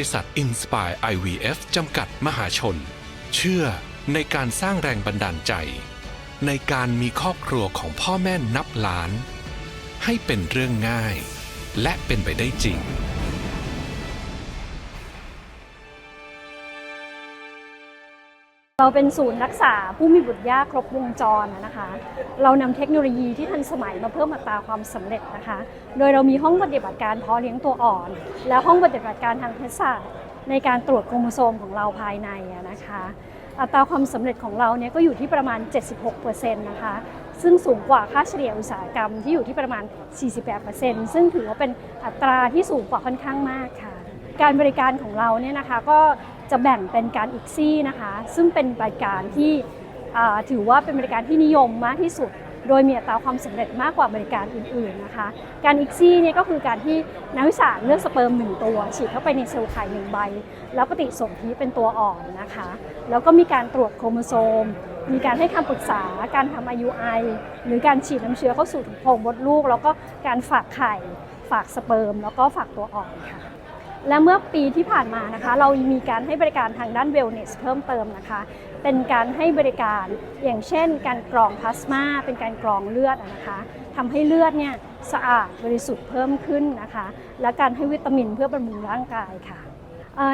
ริษัท Inspire IVF จำกัดมหาชน เชื่อในการสร้างแรงบันดาลใจ ในการมีครอบครัวของพ่อแม่นับล้าน ให้เป็นเรื่องง่าย และเป็นไปได้จริง เราเป็นศูนย์รักษาผู้มีบุตรยากครบวงจรนะคะ เรานำเทคโนโลยีที่ทันสมัยมาเพิ่มอัตราความสำเร็จนะคะ โดยเรามีห้องปฏิบัติการเพาะเลี้ยงตัวอ่อน และห้องปฏิบัติการทางเภสัชในการตรวจโครโมโซมของเราภายในนะคะ อัตราความสำเร็จของเราเนี่ยก็อยู่ที่ประมาณ 76%นะคะ ซึ่งสูงกว่าค่าเฉลี่ยอุตสาหกรรมที่อยู่ที่ประมาณ 48%ซึ่งถือว่าเป็นอัตราที่สูงกว่าค่อนข้างมากค่ะ การบริการของเราเนี่ยนะคะก็ จะแบ่งเป็นการอีกซี่นะคะ ซึ่งเป็นบริการที่ถือว่าเป็นบริการที่นิยมมากที่สุด โดยมีอัตราความสำเร็จมากกว่าบริการอื่นๆนะคะ การอีกซี่เนี่ยก็คือการที่นักวิชาเลือกสเปิร์มหนึ่งตัว ฉีดเข้าไปในเซลล์ไข่หนึ่งใบ แล้วปฏิสนธิเป็นตัวอ่อนนะคะ แล้วก็มีการตรวจโครโมโซม มีการให้คำปรึกษา การทำ IUI หรือการฉีดน้ำเชื้อเข้าสู่ถุงโพรงมดลูก แล้วก็การฝากไข่ ฝากสเปิร์ม แล้วก็ฝากตัวอ่อนค่ะ และเมื่อปีที่ผ่านมานะคะ เรามีการให้บริการทางด้านเวลเนสเพิ่มเติมนะคะ เป็นการให้บริการอย่างเช่น การกรองพลาสมาเป็นการกรองเลือดนะคะทำให้เลือดเนี่ยสะอาดบริสุทธิ์เพิ่มขึ้นนะคะ และการให้วิตามินเพื่อบำรุงร่างกายค่ะ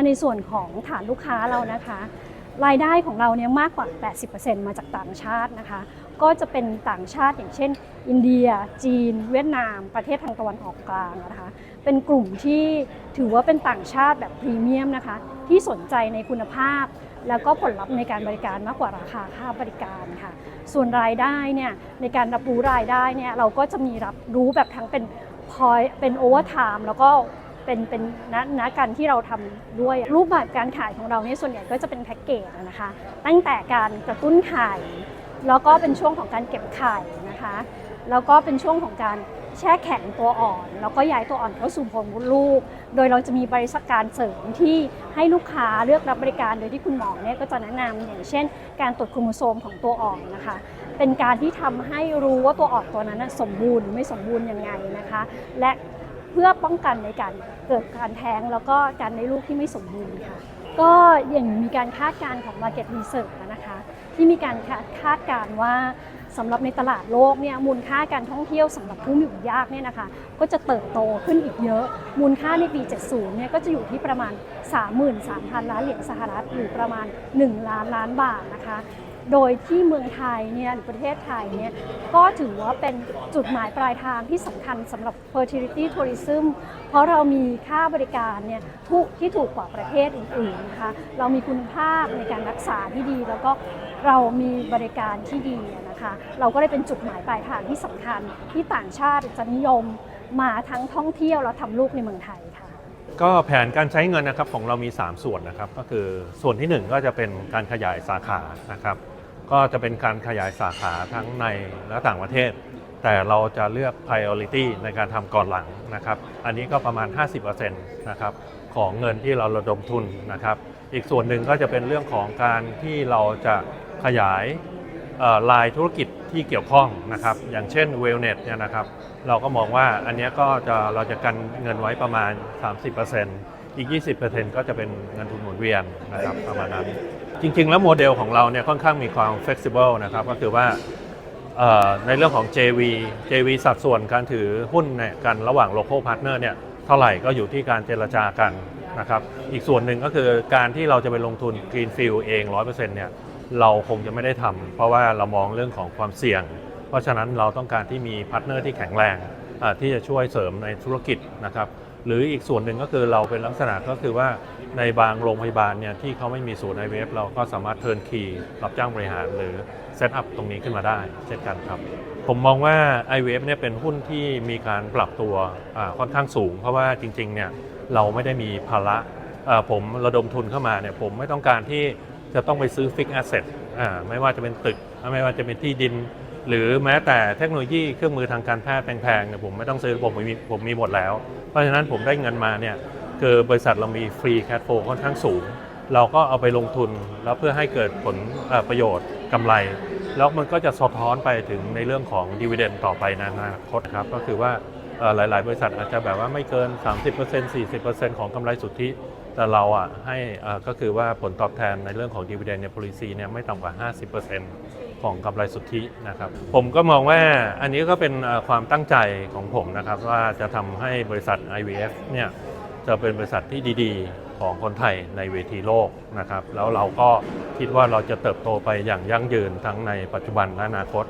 ในส่วนของฐานลูกค้าเรานะคะ รายได้ของเราเนี่ยมากกว่า 80%มาจากต่างชาตินะคะ ก็จะเป็นต่างชาติอย่างเช่น อินเดีย จีน เวียดนาม ประเทศทางตะวันออกกลางนะคะ เป็นกลุ่มที่ถือว่าเป็นต่างชาติแบบพรีเมียมนะคะ ที่สนใจในคุณภาพ แล้วก็ผลลัพธ์ในการบริการมากกว่าราคาค่าบริการค่ะ ส่วนรายได้เนี่ยในการรับรู้รายได้เนี่ยเราก็จะมีรับรู้แบบทั้งเป็นพอยเป็นโอเวอร์ไทม์แล้วก็เป็นเป็นนักนักการที่เราทำด้วยรูปแบบการขายของเราเนี่ยส่วนใหญ่ก็จะเป็นแพ็กเกจนะคะ ตั้งแต่การกระตุ้นไข่แล้วก็เป็นช่วงของการเก็บไข่นะคะ แล้วก็เป็นช่วงของการแช่แข็งตัวอ่อน แล้วก็ย้ายตัวอ่อนเข้าสู่โพรงมดลูก โดยเราจะมีบริษัทการเสริมที่ให้ลูกค้าเลือกรับบริการโดยที่คุณหมอเนี่ยก็จะแนะนำอย่างเช่น การตรวจโครโมโซมของตัวอ่อนนะคะ เป็นการที่ทำให้รู้ว่าตัวอ่อนตัวนั้นสมบูรณ์หรือไม่สมบูรณ์ยังไงนะคะ และเพื่อป้องกันในการเกิดการแท้งแล้วก็การได้ลูกที่ไม่สมบูรณ์ค่ะก็อย่างมีการคาดการณ์ของ Market Research นะคะ ที่มีการคาดการณ์ว่า สำหรับในตลาดโลกเนี่ยมูลค่าการท่องเที่ยวสำหรับผู้มีบุตรยากเนี่ยนะคะก็จะเติบโตขึ้นอีกเยอะ มูลค่าในปี 70 เนี่ยก็จะอยู่ที่ประมาณ 33,000 ล้านเหรียญสหรัฐหรือประมาณ 1 ล้านล้านบาทนะคะโดยที่เมืองไทยเนี่ยหรือประเทศไทยเนี่ยก็ถือว่าเป็นจุดหมายปลายทางที่สำคัญสำหรับ fertility tourism เพราะเรามีค่าบริการเนี่ยทุกที่ถูกกว่าประเทศอื่นๆนะคะเรามีคุณภาพในการรักษาที่ดี แล้วก็ เรามีบริการที่ดีนะคะ เราก็เลยเป็นจุดหมายปลายทางที่สำคัญ ที่ต่างชาติจะนิยมมาทั้งท่องเที่ยวแล้วทำลูกในเมืองไทยค่ะ ก็แผนการใช้เงินนะครับของเรามี 3 ส่วนนะครับ ก็คือส่วนที่ 1 ก็จะเป็นการขยายสาขานะครับ ก็จะเป็นการขยายสาขาทั้งในและต่างประเทศ แต่เราจะเลือก priority ในการทำก่อนหลังนะครับ อันนี้ก็ประมาณ 50%นะครับของเงินที่เราระดมทุนนะครับ อีกส่วนหนึ่งก็จะเป็นเรื่องของการที่เราจะ ขยายลายธุรกิจที่เกี่ยวข้องนะครับ อย่างเช่น Wellness เนี่ยนะครับ เราก็มองว่าอันนี้ก็จะเราจะกันเงินไว้ประมาณ 30%อีก 20%ก็จะเป็นเงินทุนหมุนเวียนนะครับประมาณนั้น จริง ๆ แล้วโมเดลของเราเนี่ยค่อนข้างมีความ flexible นะครับ ก็คือว่าในเรื่องของ JV JV สัดส่วนการถือหุ้นเนี่ยกันระหว่าง local partner เนี่ยเท่าไหร่ก็อยู่ที่การเจรจากันนะครับ อีกส่วนหนึ่งก็คือการที่เราจะไปลงทุน Greenfield เอง 100%เนี่ย เราคงจะไม่ได้ทำเพราะว่าเรามองเรื่องของความเสี่ยง เพราะฉะนั้นเราต้องการที่มีพาร์ทเนอร์ที่แข็งแรงที่จะช่วยเสริมในธุรกิจนะครับหรืออีกส่วนหนึ่งก็คือเราเป็นลักษณะก็คือว่าในบางโรงพยาบาลเนี่ยที่เขาไม่มีศูนย์ IVF เราก็สามารถเทิร์นคีรับจ้างบริหารหรือเซตอัพตรงนี้ขึ้นมาได้เช่นกันครับ ผมมองว่า IVF เนี่ยเป็นหุ้นที่มีการปรับตัวค่อนข้างสูง เพราะว่าจริงๆเนี่ยเราไม่ได้มีภาระผมระดมทุนเข้ามาเนี่ยผมไม่ต้องการที่ จะต้องไปซื้อฟิกแอสเซทไม่ว่าจะเป็นตึก ไม่ว่าจะเป็นที่ดิน หรือแม้แต่เทคโนโลยีเครื่องมือทางการแพทย์แพงๆเนี่ยผมไม่ต้องซื้อผมมีผมมีหมดแล้ว เพราะฉะนั้นผมได้เงินมาเนี่ยคือบริษัทเรามีฟรีแคทโฟค่อนข้างสูง เราก็เอาไปลงทุนแล้วเพื่อให้เกิดผลประโยชน์กำไร แล้วมันก็จะสะท้อนไปถึงในเรื่องของดีเวเดนต่อไปในอนาคตครับก็คือว่าหลาย ๆ บริษัทอาจจะแบบว่าไม่เกิน 30% 40%ของกำไรสุทธิ แต่เราอะให้ก็คือว่าผลตอบแทนในเรื่องของ dividend ใน policy เนี่ยไม่ต่ำกว่า 50%ของกำไรสุทธินะครับ ผมก็มองว่าอันนี้ก็เป็นความตั้งใจของผมนะครับ ว่าจะทำให้บริษัท IVF เนี่ยจะเป็นบริษัทที่ดีๆ ของคนไทยในเวทีโลกนะครับ แล้วเราก็คิดว่าเราจะเติบโตไปอย่างยั่งยืนทั้งในปัจจุบันและอนาคต